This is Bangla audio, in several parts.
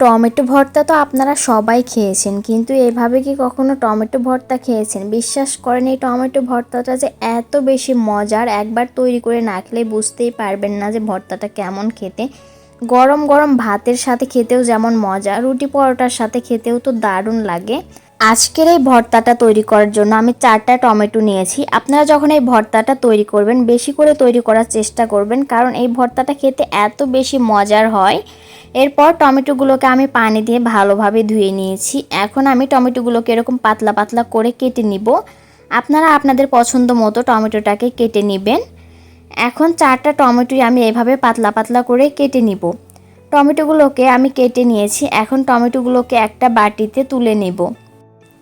টমেটো ভর্তা তো আপনারা সবাই খেয়েছেন, কিন্তু এভাবে কি কখনো টমেটো ভর্তা খেয়েছেন? বিশ্বাস করেন, এই টমেটো ভর্তাটা যে এত বেশি মজার, একবার তৈরি করে না খেলে বুঝতেই পারবেন না যে ভর্তাটা কেমন খেতে। গরম গরম ভাতের সাথে খেতেও যেমন মজা, রুটি পরোটার সাথে খেতেও তো দারুণ লাগে। আজকের এই ভর্তাটা তৈরি করার জন্য আমি চারটা টমেটো নিয়েছি। আপনারা যখন এই ভর্তাটা তৈরি করবেন, বেশি করে তৈরি করার চেষ্টা করবেন, কারণ এই ভর্তাটা খেতে এত বেশি মজার হয়। এরপর টমেটোগুলোকে আমি পানি দিয়ে ভালোভাবে ধুয়ে নিয়েছি। এখন আমি টমেটোগুলোকে এরকম পাতলা পাতলা করে কেটে নিব। আপনারা আপনাদের পছন্দ মতো টমেটোটাকে কেটে নেবেন। এখন চারটা টমেটোই আমি এভাবে পাতলা পাতলা করে কেটে নিব। টমেটোগুলোকে আমি কেটে নিয়েছি। এখন টমেটোগুলোকে একটা বাটিতে তুলে নেব।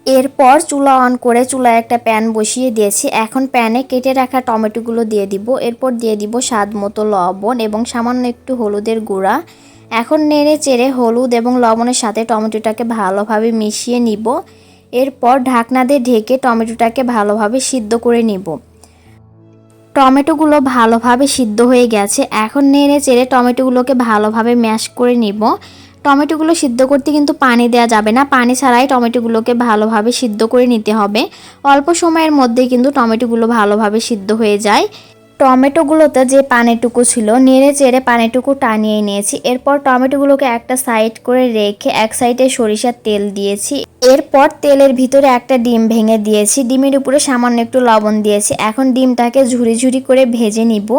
এরপর চুলা অন করে চুলায় একটা প্যান বসিয়ে দিয়েছি। এখন প্যানে কেটে রাখা টমেটোগুলো দিয়ে দিব। এরপর দিয়ে দিব স্বাদ মতো লবণ এবং সামান্য একটু হলুদের গুঁড়া। এখন নেড়ে চেড়ে হলুদ এবং লবণের সাথে টমেটোটাকে ভালোভাবে মিশিয়ে নিব। এরপর ঢাকনা দিয়ে ঢেকে টমেটোটাকে ভালোভাবে সিদ্ধ করে নিব। টমেটোগুলো ভালোভাবে সিদ্ধ হয়ে গেছে। এখন নেড়ে চেড়ে টমেটোগুলোকে ভালোভাবে ম্যাশ করে নিব। টমেটোগুলো সিদ্ধ করতে কিন্তু পানি দেওয়া যাবে না। পানি ছাড়াই টমেটোগুলোকে ভালোভাবে সিদ্ধ করে নিতে হবে। অল্প সময়ের মধ্যেই কিন্তু টমেটোগুলো ভালোভাবে সিদ্ধ হয়ে যায়। টমেটোগুলোতে যে পানিটুকু ছিল, নেড়ে চেড়ে পানিটুকু টানিয়ে নিয়েছি। এরপর টমেটোগুলোকে একটা সাইড করে রেখে এক সাইডে সরিষার তেল দিয়েছি। এরপর তেলের ভিতরে একটা ডিম ভেঙে দিয়েছি। ডিমের উপরে সামান্য একটু লবণ দিয়েছি। এখন ডিমটাকে ঝুরি ঝুরি করে ভেজে নিব।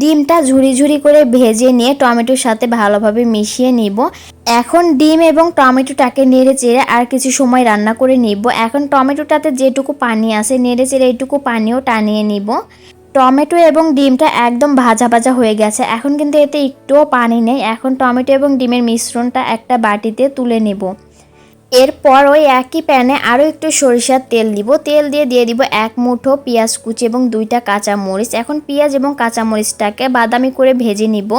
ডিমটা ঝুরি ঝুরি করে ভেজে নিয়ে টমেটোর সাথে ভালোভাবে মিশিয়ে নিব। এখন ডিম এবং টমেটোটাকে নেড়ে চেড়ে আর কিছু সময় রান্না করে নিব। এখন টমেটোটাতে যেটুকু পানি আছে, নেড়ে চেড়ে এইটুকু পানিও টানিয়ে নিব। টমেটো এবং ডিমটা একদম ভাজা ভাজা হয়ে গেছে। এখন কিন্তু এতে একটুও পানি নেই। এখন টমেটো এবং ডিমের মিশ্রণটা একটা বাটিতে তুলে নেব। এরপর ওই একই প্যানে আরও একটু সরিষার তেল দিব। তেল দিয়ে দিয়ে দিব এক মুঠো পেঁয়াজ কুচি এবং দুইটা কাঁচা মরিচ এখন পেঁয়াজ এবং কাঁচা মরিচটাকে বাদামি করে ভেজে নিব।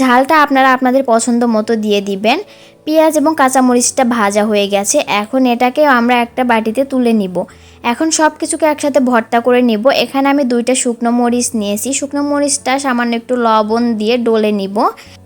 ঝালটা আপনারা আপনাদের পছন্দ মতো দিয়ে দিবেন। পেঁয়াজ এবং কাঁচামরিচটা ভাজা হয়ে গেছে। এখন এটাকে আমরা একটা বাটিতে তুলে নিব। এখন সব কিছুকে একসাথে ভর্তা করে নিব। এখানে আমি দুইটা শুকনো মরিচ নিয়েছি। শুকনো মরিচটা সামান্য একটু লবণ দিয়ে ডলে নিব।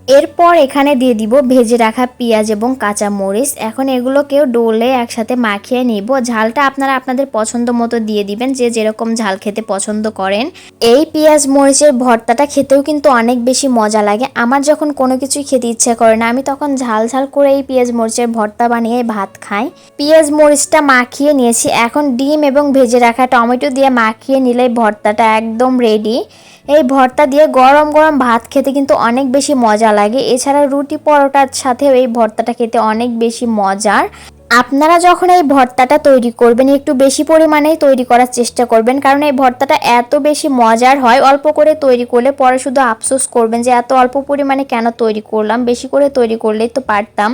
এরপর এখানে দিয়ে দিব ভেজে রাখা পেঁয়াজ এবং কাঁচা মরিচ। এখন এগুলোকেও ডোলে একসাথে মাখিয়ে নিব। ঝালটা আপনারা আপনাদের পছন্দ মতো দিয়ে দিবেন, যে যেরকম ঝাল খেতে পছন্দ করেন। এই পেঁয়াজ মরিচের ভর্তাটা খেতেও কিন্তু অনেক বেশি মজা লাগে। আমার যখন কোনো কিছুই খেতে ইচ্ছে করে না, আমি তখন ঝাল ঝাল করে এই পেঁয়াজ মরিচের ভর্তা বানিয়ে ভাত খাই। পেঁয়াজ মরিচটা মাখিয়ে নিয়েছি। এখন ডিম এবং ভেজে রাখা টমেটো দিয়ে মাখিয়ে নিলে ভর্তাটা একদম রেডি এই ভর্তা দিয়ে গরম গরম ভাত খেতে কিন্তু অনেক বেশি মজা লাগে। এছাড়া রুটি পরোটার সাথেও এই ভর্তাটা খেতে অনেক বেশি মজার। আপনারা যখন এই ভর্তাটা তৈরি করবেন, একটু বেশি পরিমাণেই তৈরি করার চেষ্টা করবেন, কারণ এই ভর্তাটা এত বেশি মজার হয়। অল্প করে তৈরি করলে পরে শুধু আফসোস করবেন যে এত অল্প পরিমাণে কেন তৈরি করলাম, বেশি করে তৈরি করলেই তো পারতাম।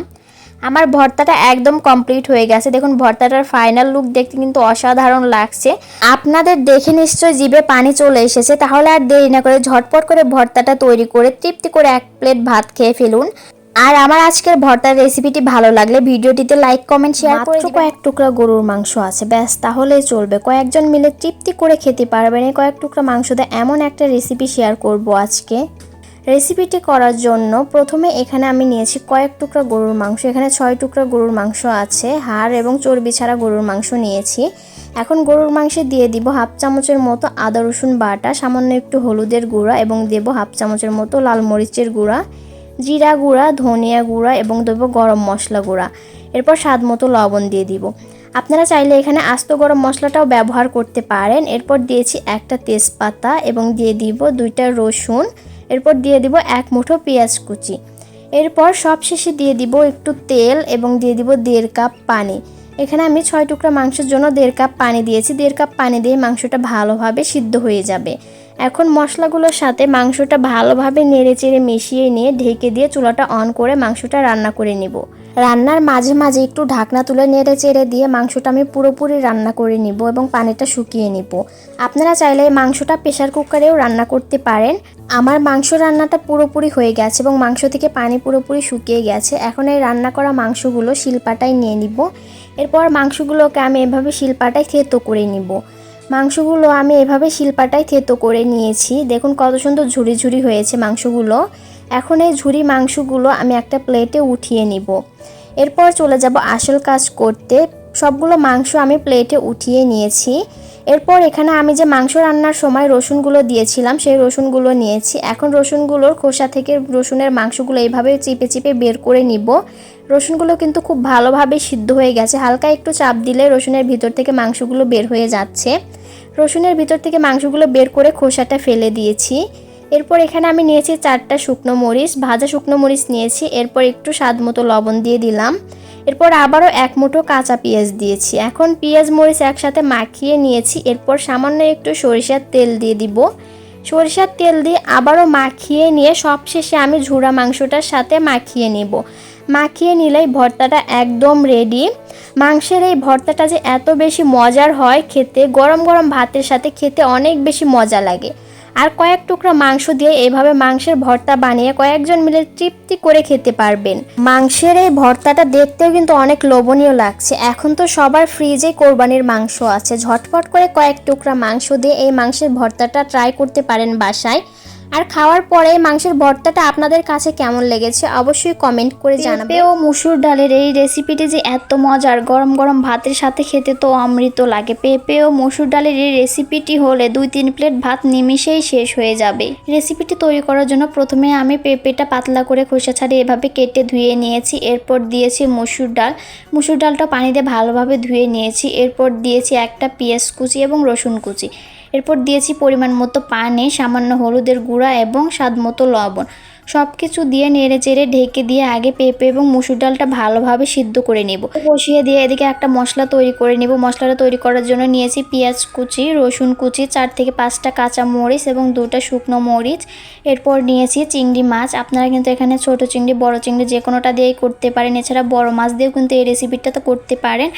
আমার ভর্তাটা একদম কমপ্লিট হয়ে গেছে। দেখুন ভর্তাটার ফাইনাল লুক দেখতে কিন্তু অসাধারণ লাগছে। আপনাদের দেখে নিশ্চয় জিভে পানি চলে এসেছে। তাহলে আর দেরি না করে ঝটপট করে ভর্তাটা তৈরি করে তৃপ্তি করে এক প্লেট ভাত খেয়ে ফেলুন। আর আমার আজকের ভর্তার রেসিপিটি ভালো লাগলে ভিডিওটিতে লাইক কমেন্ট শেয়ার করে কয়েক টুকরা গরুর মাংস আছে। ব্যাস তাহলেই চলবে। কয়েকজন মিলে তৃপ্তি করে খেতে পারবেন। এই কয়েক টুকরা মাংস দিয়ে এমন একটা রেসিপি শেয়ার করব আজকে। রেসিপিটি করার জন্য প্রথমে এখানে আমি নিয়েছি কয়েক টুকরা গরুর মাংস। এখানে ছয় টুকরা গরুর মাংস আছে, হাড় এবং চর্বি ছাড়া গরুর মাংস নিয়েছি। এখন গরুর মাংসে দিয়ে দিব হাফ চামচের মতো আদা, রসুন বাটা, সামান্য একটু হলুদের গুঁড়া এবং দেব হাফ চামচের মতো লাল মরিচের গুঁড়া, জিরা গুঁড়া, ধনিয়া গুঁড়া এবং দেবো গরম মশলা গুঁড়া। এরপর স্বাদ মতো লবণ দিয়ে দিব। আপনারা চাইলে এখানে আস্ত গরম মশলাটাও ব্যবহার করতে পারেন। এরপর দিয়েছি একটা তেজপাতা এবং দিয়ে দিব দুইটা রসুন এরপর দিয়ে দিব এক মুঠো পেঁয়াজ কুচি। এরপর সব শেষে দিয়ে দিব একটু তেল এবং দিয়ে দিব দেড় কাপ পানি। এখানে আমি ছয় টুকরা মাংসের জন্য দেড় কাপ পানি দিয়েছি। দেড় কাপ পানি দিয়ে মাংসটা ভালোভাবে সিদ্ধ হয়ে যাবে। এখন মশলাগুলোর সাথে মাংসটা ভালোভাবে নেড়ে চেড়ে মিশিয়ে নিয়ে ঢেকে দিয়ে চুলাটা অন করে মাংসটা রান্না করে নিব। রান্নার মাঝে মাঝে একটু ঢাকনা তুলে নেড়ে চেড়ে দিয়ে মাংসটা আমি পুরোপুরি রান্না করে নিব এবং পানিটা শুকিয়ে নিব। আপনারা চাইলে মাংসটা প্রেশার কুকারেও রান্না করতে পারেন। আমার মাংস রান্নাটা পুরোপুরি হয়ে গেছে এবং মাংস থেকে পানি পুরোপুরি শুকিয়ে গেছে। এখন এই রান্না করা মাংসগুলো শিলপাটায় নিয়ে নিব। এরপর মাংসগুলোকে আমি এভাবে শিলপাটায় থেতো করে নিব। মাংসগুলো আমি এভাবে শিলপাটায় থেতো করে নিয়েছি। দেখুন কত সুন্দর ঝুড়ি ঝুড়ি হয়েছে মাংসগুলো। এখন এই ঝুরি মাংসগুলো আমি একটা প্লেটে উঠিয়ে নিব। এরপর চলে যাব আসল কাজ করতে। সবগুলো মাংস আমি প্লেটে উঠিয়ে নিয়েছি। এরপর এখানে আমি যে মাংস রান্নার সময় রসুনগুলো দিয়েছিলাম, সেই রসুনগুলো নিয়েছি। এখন রসুনগুলোর খোসা থেকে রসুনের মাংসগুলো এইভাবে চিপে চিপে বের করে নিব। রসুনগুলো কিন্তু খুব ভালোভাবে সিদ্ধ হয়ে গেছে। হালকা একটু চাপ দিলে রসুনের ভিতর থেকে মাংসগুলো বের হয়ে যাচ্ছে। রসুনের ভিতর থেকে মাংসগুলো বের করে খোসাটা ফেলে দিয়েছি। এরপর এখানে আমি নিয়েছি চারটা শুকনো মরিচ, ভাজা শুকনো মরিচ নিয়েছি, এরপর একটু স্বাদ মতো লবণ দিয়ে দিলাম। এরপর আবারও এক মুঠো কাঁচা পেঁয়াজ দিয়েছি। এখন পেঁয়াজ, মরিচ একসাথে মাখিয়ে নিয়েছি, এরপর সামান্য একটু সরিষার তেল দিয়ে দিব। সরিষার তেল দিয়ে আবারও মাখিয়ে নিয়ে সবশেষে আমি ঝুড়া মাংসটার সাথে মাখিয়ে নেব। মাখিয়ে নিলেই ভর্তাটা একদম রেডি মাংসের এই ভর্তাটা যে এত বেশি মজার হয় খেতে, গরম গরম ভাতের সাথে খেতে অনেক বেশি মজা লাগে। আর কয়েক টুকরা মাংস দিয়ে এভাবে মাংসের ভর্তা বানিয়ে কয়েকজন মিলে তৃপ্তি করে খেতে পারবেন। মাংসের এই ভর্তাটা দেখতেও কিন্তু অনেক লোভনীয় লাগছে। এখন তো সবার ফ্রিজে কোরবানির মাংস আছে। ঝটপট করে কয়েক টুকরা মাংস দিয়ে এই মাংসের ভর্তাটা ট্রাই করতে পারেন বাসায়। আর খাওয়ার পরে মাংসের ভর্তাটা আপনাদের কাছে কেমন লেগেছে অবশ্যই কমেন্ট করে জানাবেন। পেঁপে ও মুসুর ডালের এই রেসিপিটি যে এত মজার গরম গরম ভাতের সাথে খেতে তো অমৃত লাগে। পেঁপে ও মসুর ডালের এই রেসিপিটি হলে দুই তিন প্লেট ভাত নিমিশেই শেষ হয়ে যাবে। রেসিপিটি তৈরি করার জন্য প্রথমে আমি পেঁপেটা পাতলা করে খোসা ছাড়িয়ে এভাবে কেটে ধুয়ে নিয়েছি। এরপর দিয়েছি মসুর ডাল। মসুর ডালটা পানিতে ভালোভাবে ধুয়ে নিয়েছি। এরপর দিয়েছি একটা পেঁয়াজ কুচি এবং রসুন কুচি। এরপর দিয়েছি পরিমাণ মতো পানি, সামান্য হলুদের গুঁড়া এবং স্বাদ মতো লবণ। সব কিছু দিয়ে নেড়ে চেড়ে ঢেকে দিয়ে আগে পেঁপে এবং মুসুর ডালটা ভালোভাবে সিদ্ধ করে নেব। বসিয়ে দিয়ে এদিকে একটা মশলা তৈরি করে নেব। মশলাটা তৈরি করার জন্য নিয়েছি পেঁয়াজ কুচি, রসুন কুচি, চার থেকে পাঁচটা কাঁচা মরিচ এবং দুটা শুকনো মরিচ। এরপর নিয়েছি চিংড়ি মাছ। আপনারা কিন্তু এখানে ছোট চিংড়ি, বড় চিংড়ি যে কোনোটা দিয়েই করতে পারেন। এছাড়া বড় মাছ দিয়েও কিন্তু এই রেসিপিটা তো করতে পারেন।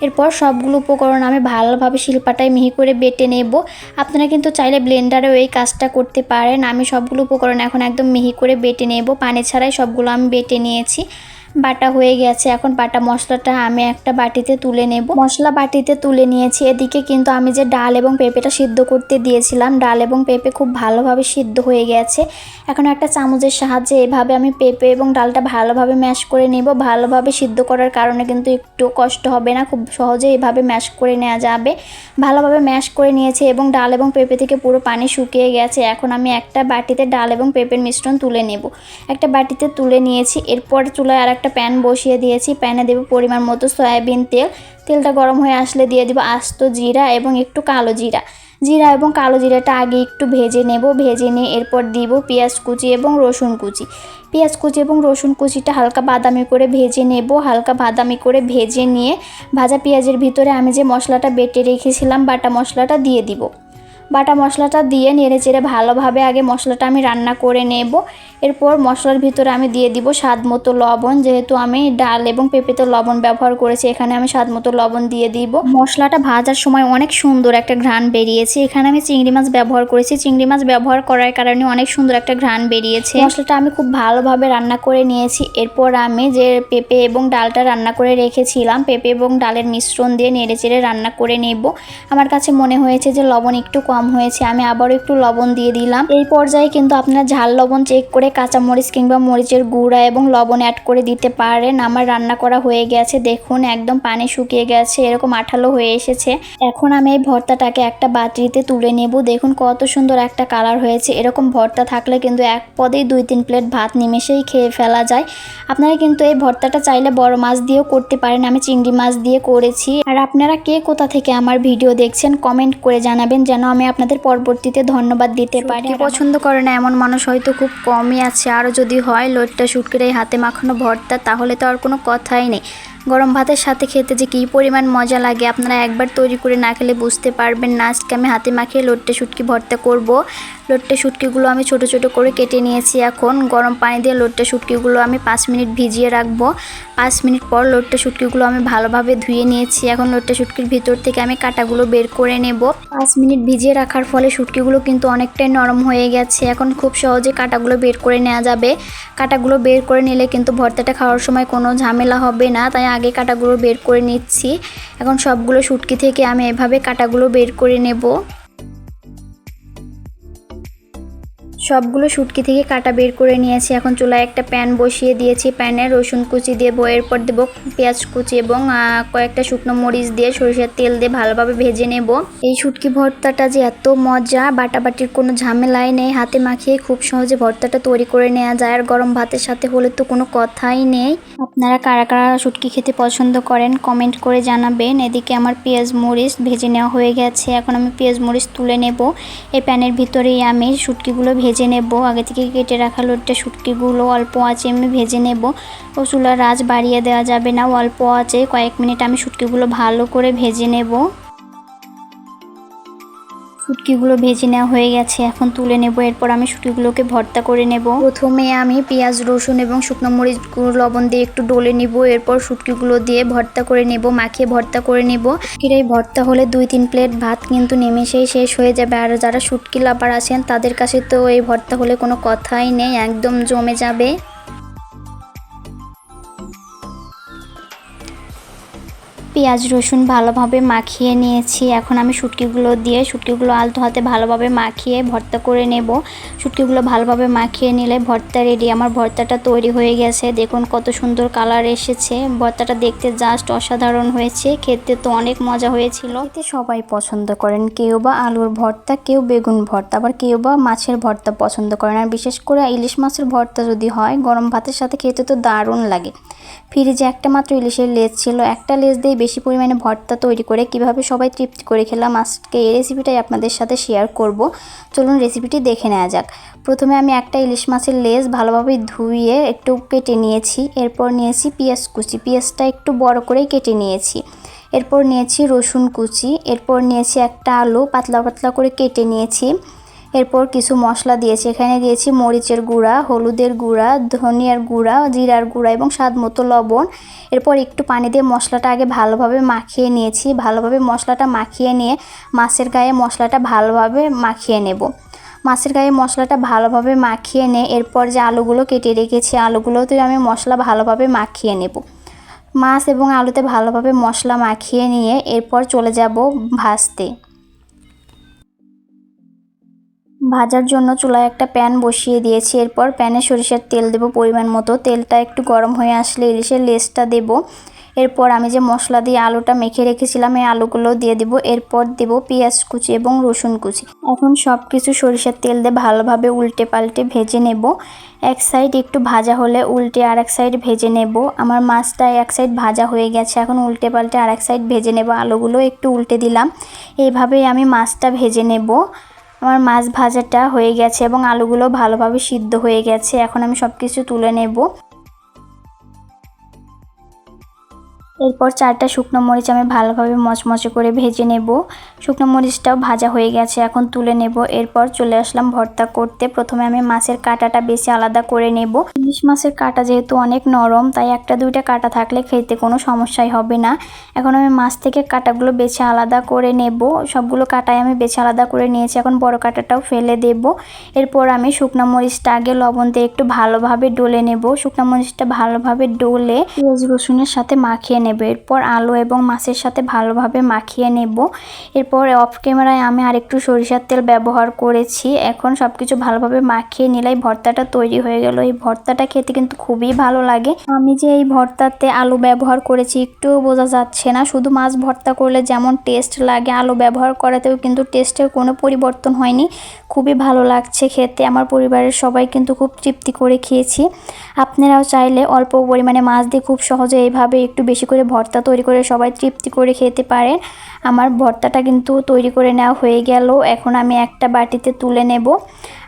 এরপর সবগুলো উপকরণ আমি ভালোভাবে শিলপাটায় মিহি করে বেটে নেব। আপনারা কিন্তু চাইলে ব্লেন্ডারেও এই কাজটা করতে পারেন। আমি সবগুলো উপকরণ এখন একদম মিহি করে বেটে নেব। পানি ছাড়াই সবগুলো আমি বেটে নিয়েছি। বাটা হয়ে গেছে। এখন বাটা মশলাটা আমি একটা বাটিতে তুলে নেব। মশলা বাটিতে তুলে নিয়েছি। এদিকে কিন্তু আমি যে ডাল এবং পেঁপেটা সিদ্ধ করতে দিয়েছিলাম, ডাল এবং পেঁপে খুব ভালোভাবে সিদ্ধ হয়ে গেছে। এখন একটা চামচের সাহায্যে এভাবে আমি পেঁপে এবং ডালটা ভালোভাবে ম্যাশ করে নেব। ভালোভাবে সিদ্ধ করার কারণে কিন্তু একটু কষ্ট হবে না, খুব সহজে এভাবে ম্যাশ করে নেওয়া যাবে। ভালোভাবে ম্যাশ করে নিয়েছি এবং ডাল এবং পেঁপে থেকে পুরো পানি শুকিয়ে গেছে। এখন আমি একটা বাটিতে ডাল এবং পেঁপের মিশ্রণ তুলে নেব। একটা বাটিতে তুলে নিয়েছি। এরপর চুলায় আর একটা প্যান বসিয়ে দিয়েছি। প্যানে দেবো পরিমাণ মতো সয়াবিন তেল। তেলটা গরম হয়ে আসলে দিয়ে দেবো আস্ত জিরা এবং একটু কালো জিরা। জিরা এবং কালো জিরাটা আগে একটু ভেজে নেব। ভেজে নিয়ে এরপর দিব পেঁয়াজ কুচি এবং রসুন কুচি। পেঁয়াজ কুচি এবং রসুন কুচিটা হালকা বাদামি করে ভেজে নেব। হালকা বাদামি করে ভেজে নিয়ে ভাজা পেঁয়াজের ভিতরে আমি যে মশলাটা বেটে রেখেছিলাম বাটা মশলাটা দিয়ে দিব। বাটা মশলাটা দিয়ে নেড়ে চেড়ে ভালোভাবে আগে মশলাটা আমি রান্না করে নেব। এরপর মশলার ভিতরে আমি দিয়ে দিব স্বাদ মতো লবণ। যেহেতু আমি ডাল এবং পেঁপেতে লবণ ব্যবহার করেছি, এখানে আমি স্বাদ মতো লবণ দিয়ে দিব। মশলাটা ভাজার সময় অনেক সুন্দর একটা ঘ্রাণ বেরিয়েছে। এখানে আমি চিংড়ি মাছ ব্যবহার করেছি। চিংড়ি মাছ ব্যবহার করার কারণে অনেক সুন্দর একটা ঘ্রাণ বেরিয়েছে। মশলাটা আমি খুব ভালোভাবে রান্না করে নিয়েছি। এরপর আমি যে পেঁপে এবং ডালটা রান্না করে রেখেছিলাম, পেঁপে এবং ডালের মিশ্রণ দিয়ে নেড়ে চেড়ে রান্না করে নেব। আমার কাছে মনে হয়েছে যে লবণ একটু কম হয়েছে, আমি আবারও একটু লবণ দিয়ে দিলাম। এই পর্যায়ে কিন্তু আপনার ঝাল লবণ চেক করে কাঁচামরিচ কিংবা মরিচের গুঁড়া এবং লবণ অ্যাড করে দিতে পারেন। আমার রান্না করা হয়ে গেছে, দেখুন একদম পানি শুকিয়ে গেছে, এরকম আঠালো হয়ে এসেছে। এখন আমি এই ভর্তাটাকে একটা বাটিতে তুলে নেব। দেখুন কত সুন্দর একটা কালার হয়েছে। এরকম ভর্তা থাকলে কিন্তু এক পদেই দুই তিন প্লেট ভাত নিমেষেই খেয়ে ফেলা যায়। আপনারা কিন্তু এই ভর্তাটা চাইলে বড় মাছ দিয়েও করতে পারেন। আমি চিংড়ি মাছ দিয়ে করেছি। আর আপনারা কে কোথা থেকে আমার ভিডিও দেখছেন কমেন্ট করে জানাবেন যেন আমি আপনাদের পরবর্তীতে ধন্যবাদ দিতে পারি। পছন্দ করে না এমন মানুষ হয়তো খুব কমই আছে। আরও যদি হয় লোটটা শুটকির এই হাতে মাখানো ভর্তা তাহলে তো আর কোনো কথাই নেই। গরম ভাতের সাথে খেতে যে কী পরিমাণ মজা লাগে। আপনারা একবার তৈরি করে না খেলে বুঝতে পারবেন না। আজকে আমি হাতে মাখিয়ে লোট্টে শুটকি ভর্তা করব। লোট্টে শুটকিগুলো আমি ছোট ছোট করে কেটে নিয়েছি এখন। গরম পানি দিয়ে লোট্টে শুটকিগুলো আমি পাঁচ মিনিট ভিজিয়ে রাখব। পাঁচ মিনিট পর লোট্টে শুটকিগুলো আমি ভালোভাবে ধুয়ে নিয়েছি। এখন লোট্টে শুটকির ভিতর থেকে আমি কাটাগুলো বের করে নেব। পাঁচ মিনিট ভিজিয়ে রাখার ফলে শুটকিগুলো কিন্তু অনেকটাই নরম হয়ে গেছে। এখন খুব সহজে কাটাগুলো বের করে নেওয়া যাবে। কাটাগুলো বের করে নিলে কিন্তু ভর্তাটা খাওয়ার সময় কোনো ঝামেলা হবে না। তাই আগে কাটাগুলো বের করে নিচ্ছি। এখন সবগুলো শুটকি থেকে আমি এভাবে কাটাগুলো বের করে নেব। সবগুলো শুটকি থেকে কাটা বের করে নিয়েছি। এখন চুলায় একটা প্যান বসিয়ে দিয়েছি। প্যানে রসুন কুচি দিয়ে দেবো এরপর দেবো পেঁয়াজ কুচি এবং কয়েকটা শুকনো মরিচ দিয়ে সরিষার তেল দিয়ে ভালোভাবে ভেজে নেব। এই শুটকি ভর্তাটা যে এত মজা, বাটাবাটির কোনো ঝামেলাই নেই। হাতে মাখিয়ে খুব সহজে ভর্তাটা তৈরি করে নেওয়া যায়। আর গরম ভাতের সাথে হলে তো কোনো কথাই নেই। আপনারা কারা কারা শুটকি খেতে পছন্দ করেন, কমেন্ট করে জানাবেন। এদিকে আমার পেঁয়াজ মরিচ ভেজে নেওয়া হয়ে গেছে। এখন আমি পেঁয়াজ মরিচ তুলে নেব। এই প্যানের ভিতরেই আমি শুটকিগুলো ভেজে নেব। আগে থেকে কেটে রাখা লোটটা, শুটকিগুলো অল্প আছে এমনি ভেজে নেব। ও চুলার আঁচ বাড়িয়ে দেওয়া যাবে না, অল্প আছে কয়েক মিনিট আমি শুটকিগুলো ভালো করে ভেজে নেব। শুটকিগুলো ভেজে নেওয়া হয়ে গেছে, এখন তুলে নেব। এরপর আমি শুটকিগুলোকে ভর্তা করে নেব। প্রথমে আমি পেঁয়াজ, রসুন এবং শুকনো মরিচ লবণ দিয়ে একটু ডলে নিব। এরপর শুটকিগুলো দিয়ে ভর্তা করে নেব, মাখিয়ে ভর্তা করে নেব। শুটকির এই ভর্তা হলে দুই তিন প্লেট ভাত কিন্তু নিমেষেই শেষ হয়ে যাবে। আর যারা শুটকি লাভার আছেন, তাদের কাছে তো এই ভর্তা হলে কোনো কথাই নেই, একদম জমে যাবে। পেঁয়াজ রসুন ভালোভাবে মাখিয়ে নিয়েছি। এখন আমি শুটকিগুলো দিয়ে শুটকিগুলো আলতো হাতে ভালোভাবে মাখিয়ে ভর্তা করে নেব। শুটকিগুলো ভালোভাবে মাখিয়ে নিলে ভর্তা রেডি আমার ভর্তাটা তৈরি হয়ে গেছে। দেখুন কত সুন্দর কালার এসেছে। ভর্তাটা দেখতে জাস্ট অসাধারণ হয়েছে। খেতে তো অনেক মজা হয়েছিল। এতে সবাই পছন্দ করেন। কেউ বা আলুর ভর্তা, কেউ বেগুন ভর্তা, আবার কেউ বা মাছের ভর্তা পছন্দ করেন। আর বিশেষ করে ইলিশ মাছের ভর্তা যদি হয়, গরম ভাতের সাথে খেতে তো দারুণ লাগে। ফ্রিজে একটা মাত্র ইলিশের লেজ ছিল। একটা লেজ দিয়ে বেশি পরিমাণে ভর্তা তৈরি করে কীভাবে সবাই তৃপ্তি করে খেলাম, আজকে এই রেসিপিটাই আপনাদের সাথে শেয়ার করব। চলুন রেসিপিটি দেখে নেওয়া যাক। প্রথমে আমি একটা ইলিশ মাছের লেজ ভালোভাবে ধুইয়ে একটু কেটে নিয়েছি। এরপর নিয়েছি পেঁয়াজ কুচি। পেঁয়াজটা একটু বড় করেই কেটে নিয়েছি। এরপর নিয়েছি রসুন কুচি। এরপর নিয়েছি একটা আলু পাতলা পাতলা করে কেটে নিয়েছি। এরপর কিছু মশলা দিয়েছি। এখানে দিয়েছি মরিচের গুঁড়া, হলুদের গুঁড়া, ধনিয়ার গুঁড়া, জিরার গুঁড়া এবং স্বাদ মতো লবণ। এরপর একটু পানি দিয়ে মশলাটা আগে ভালোভাবে মাখিয়ে নিয়েছি। ভালোভাবে মশলাটা মাখিয়ে নিয়ে মাছের গায়ে মশলাটা ভালোভাবে মাখিয়ে নেব। মাছের গায়ে মশলাটা ভালোভাবে মাখিয়ে নিয়ে এরপর যে আলুগুলো কেটে রেখেছি আলুগুলোতে আমি মশলা ভালোভাবে মাখিয়ে নেব। মাছ এবং আলুতে ভালোভাবে মশলা মাখিয়ে নিয়ে এরপর চলে যাব ভাজতে। ভাজার জন্য চুলায় একটা প্যান বসিয়ে দিয়েছি। এরপর প্যানে সরিষার তেল দেব পরিমাণ মতো। তেলটা একটু গরম হয়ে আসলে ইলিশের লেসটা দেব। এরপর আমি যে মশলা দিয়ে আলুটা মেখে রেখেছিলাম, এই আলুগুলো দিয়ে দেব। এরপর দেব পেঁয়াজ কুচি এবং রসুন কুচি। এখন সব কিছু সরিষার তেল দিয়ে ভালোভাবে উল্টে পাল্টে ভেজে নেব। এক সাইড একটু ভাজা হলে উল্টে আর এক সাইড ভেজে নেব। আমার মাছটা এক সাইড ভাজা হয়ে গেছে, এখন উল্টে পাল্টে আর এক সাইড ভেজে নেব। আলুগুলো একটু উল্টে দিলাম। এইভাবেই আমি মাছটা ভেজে নেব। আমার মাছ ভাজাটা হয়ে গেছে এবং আলুগুলো ভালোভাবে সিদ্ধ হয়ে গেছে। এখন আমি সব কিছু তুলে নেব। এরপর চারটা শুকনো মরিচ আমি ভালোভাবে মচমচে করে ভেজে নেব। শুকনো মরিচটাও ভাজা হয়ে গেছে, এখন তুলে নেব। এরপর চলে আসলাম ভর্তা করতে। প্রথমে আমি মাছের কাঁটাটা বেশি আলাদা করে নেব। ইলিশ মাছের কাঁটা যেহেতু অনেক নরম, তাই একটা দুইটা কাঁটা থাকলে খেতে কোনো সমস্যাই হবে না। এখন আমি মাছ থেকে কাঁটাগুলো বেছে আলাদা করে নেব। সবগুলো কাঁটাই আমি বেছে আলাদা করে নিয়েছি, এখন বড় কাঁটাটাও ফেলে দেব। এরপর আমি শুকনো মরিচটা আগে লবণ দিয়ে একটু ভালোভাবে ডলে নেব। শুকনো মরিচটা ভালোভাবে ডলে পেঁয়াজ রসুনের সাথে মাখিয়ে নেব। এরপর আলু এবং মাছের সাথে ভালোভাবে মাখিয়ে নেব। এরপর অফ ক্যামেরায় আমি আরেকটু সরিষার তেল ব্যবহার করেছি। এখন সব কিছু ভালোভাবে মাখিয়ে নিলেই ভর্তাটা তৈরি হয়ে গেল। এই ভর্তাটা খেতে কিন্তু খুবই ভালো লাগে। আমি যে এই ভর্তাতে আলু ব্যবহার করেছি একটুও বোঝা যাচ্ছে না। শুধু মাছ ভর্তা করলে যেমন টেস্ট লাগে, আলু ব্যবহার করাতেও কিন্তু টেস্টের কোনো পরিবর্তন হয়নি। খুবই ভালো লাগছে খেতে। আমার পরিবারের সবাই কিন্তু খুব তৃপ্তি করে খেয়েছি। আপনারাও চাইলে অল্প পরিমাণে মাছ দিয়ে খুব সহজে এইভাবে একটু বেশি ভর্তা তৈরি করে সবাই তৃপ্তি করে খেতে পারেন। আমার ভর্তাটা কিন্তু তৈরি করে নেওয়া হয়ে গেল। এখন আমি একটা বাটিতে তুলে নেব।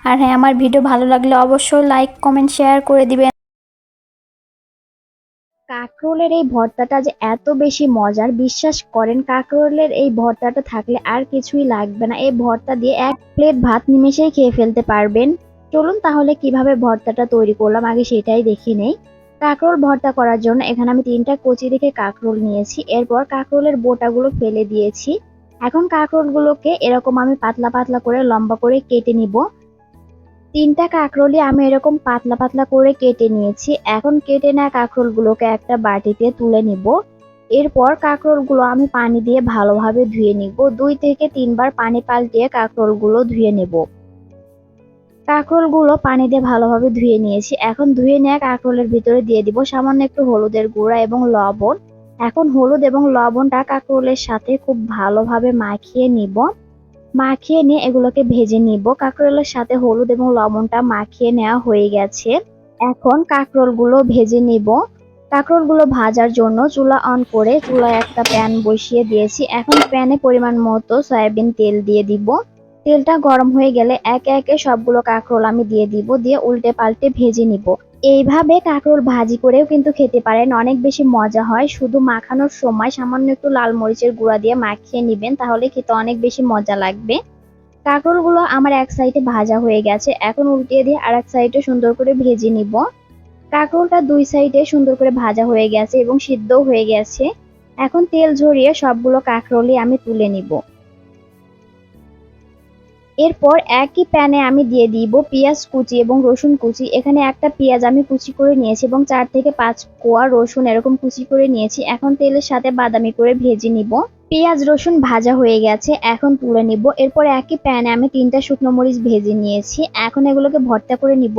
আর হ্যাঁ আমার ভিডিও ভালো লাগলে অবশ্যই লাইক, কমেন্ট, শেয়ার করে দিবেন। কাঁকরোলের এই ভর্তাটা যে এত বেশি মজার, বিশ্বাস করেন, কাঁকরোলের এই ভর্তাটা থাকলে আর কিছুই লাগবে না। এই ভর্তা দিয়ে এক প্লেট ভাত নিমেষেই খেয়ে ফেলতে পারবেন। চলুন তাহলে কীভাবে ভর্তাটা তৈরি করলাম, আগে সেটাই দেখে নেই। কাঁকরোল ভর্তা করার জন্য এখানে আমি তিনটা কচি রেখে কাঁকরোল নিয়েছি। এরপর কাঁকরোলের বোটাগুলো ফেলে দিয়েছি। এখন কাঁকরোলগুলোকে এরকম আমি পাতলা পাতলা করে লম্বা করে কেটে নিব। তিনটা কাঁকরোলই আমি এরকম পাতলা পাতলা করে কেটে নিয়েছি। এখন কেটে নেওয়া কাঁকরোলগুলোকে একটা বাটিতে তুলে নিব। এরপর কাঁকরোলগুলো আমি পানি দিয়ে ভালোভাবে ধুয়ে নিব। দুই থেকে তিনবার পানি পাল্টিয়ে কাঁকরোলগুলো ধুয়ে নেব। কাঁকরোলগুলো পানি দিয়ে ভালোভাবে ধুয়ে নিয়েছি। এখন ধুয়ে নেওয়া কাঁকরোলের ভিতরে দিয়ে দিব সামান্য একটু হলুদের গুঁড়া এবং লবণ। এখন হলুদ এবং লবণটা কাঁকরোলের সাথে খুব ভালোভাবে মাখিয়ে নিব। মাখিয়ে নিয়ে এগুলোকে ভেজে নিব। কাঁকরোলের সাথে হলুদ এবং লবণটা মাখিয়ে নেওয়া হয়ে গেছে। এখন কাঁকরোলগুলো ভেজে নিব। কাঁকরোলগুলো ভাজার জন্য চুলা অন করে চুলায় একটা প্যান বসিয়ে দিয়েছি। এখন প্যানে পরিমাণ মতো সয়াবিন তেল দিয়ে দিব। তেলটা গরম হয়ে গেলে একে একে সবগুলো কাঁকরোল আমি দিয়ে দিব, দিয়ে উল্টে পাল্টে ভেজে নিব। এইভাবে কাঁকরোল ভাজি করেও কিন্তু খেতে পারেন, অনেক বেশি মজা হয়। শুধু মাখানোর সময় সামান্য একটু লাল মরিচের গুঁড়া দিয়ে মাখিয়ে নিবেন, তাহলে খেতে অনেক বেশি মজা লাগবে। কাঁকরোলগুলো আমার এক সাইডে ভাজা হয়ে গেছে, এখন উল্টিয়ে দিয়ে আর এক সাইডে সুন্দর করে ভেজে নিব। কাঁকরোলটা দুই সাইডে সুন্দর করে ভাজা হয়ে গেছে এবং সিদ্ধও হয়ে গেছে। এখন তেল ঝরিয়ে সবগুলো কাঁকরোলই আমি তুলে নিব। এরপর একই প্যানে আমি দিয়ে দিব পেঁয়াজ কুচি এবং রসুন কুচি। এখানে একটা পেঁয়াজ আমি কুচি করে নিয়েছি এবং চার থেকে পাঁচ কোয়া রসুন এরকম কুচি করে নিয়েছি। এখন তেলের সাথে বাদামি করে ভেজে নিব। পেঁয়াজ, রসুন ভাজা হয়ে গেছে, এখন তুলে নিব। এরপর একই প্যানে আমি তিনটা শুকনো মরিচ ভেজে নিয়েছি। এখন এগুলোকে ভর্তা করে নিব।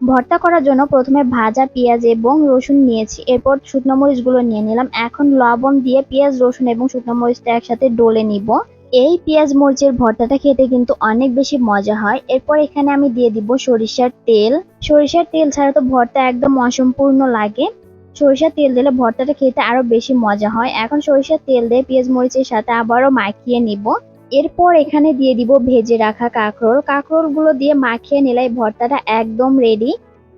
ভর্তা করার জন্য প্রথমে ভাজা পেঁয়াজ এবং রসুন নিয়েছি। এরপর শুকনো মরিচগুলো নিয়ে নিলাম। এখন লবণ দিয়ে পেঁয়াজ, রসুন এবং শুকনো মরিচটা একসাথে ডলে নিব। এই পেঁয়াজ মরিচের ভর্তাটা খেতে কিন্তু অনেক বেশি মজা হয়। এরপর এখানে আমি দিয়ে দিব সরিষার তেল। সরিষার তেল ছাড়া তো ভর্তা একদম অসম্পূর্ণ লাগে। সরিষার তেল দিলে ভর্তাটা খেতে আরও বেশি মজা হয়। এখন সরিষার তেল দিয়ে পেঁয়াজ মরিচের সাথে আবারও মাখিয়ে নিব। এরপর এখানে দিয়ে দিব ভেজে রাখা কাঁকরোল। কাঁকরোলগুলো দিয়ে মাখিয়ে নিলে ভর্তাটা একদম রেডি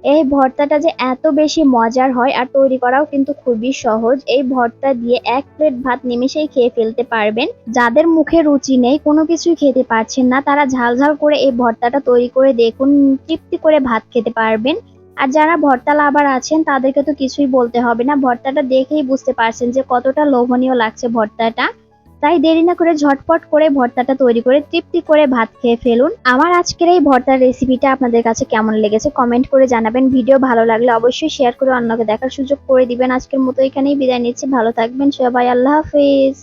এই ভর্তাটা যে এত বেশি মজার হয় আর তৈরি করাও কিন্তু খুবই সহজ। এই ভর্তা দিয়ে এক প্লেট ভাত নিমেষেই খেয়ে ফেলতে পারবেন। যাদের মুখে রুচি নেই, কোনো কিছুই খেতে পারছেন না, তারা ঝাল ঝাল করে এই ভর্তাটা তৈরি করে দেখুন, তৃপ্তি করে ভাত খেতে পারবেন। আর যারা ভর্তা লাভার আছেন, তাদেরকে তো কিছুই বলতে হবে না। ভর্তাটা দেখেই বুঝতে পারছেন যে কতটা লোভনীয় লাগছে ভর্তাটা। তাই দেরি না করে ঝটপট করে ভর্তাটা তৈরি করে তৃপ্তি করে ভাত খেয়ে ফেলুন। আমার আজকের এই ভর্তার রেসিপিটা আপনাদের কাছে কেমন লেগেছে কমেন্ট করে জানাবেন। ভিডিও ভালো লাগলে অবশ্যই শেয়ার করে অন্যকে দেখার সুযোগ করে দিবেন। আজকের মতো এখানেই বিদায় নিচ্ছি। ভালো থাকবেন সবাই। আল্লাহ হাফিজ।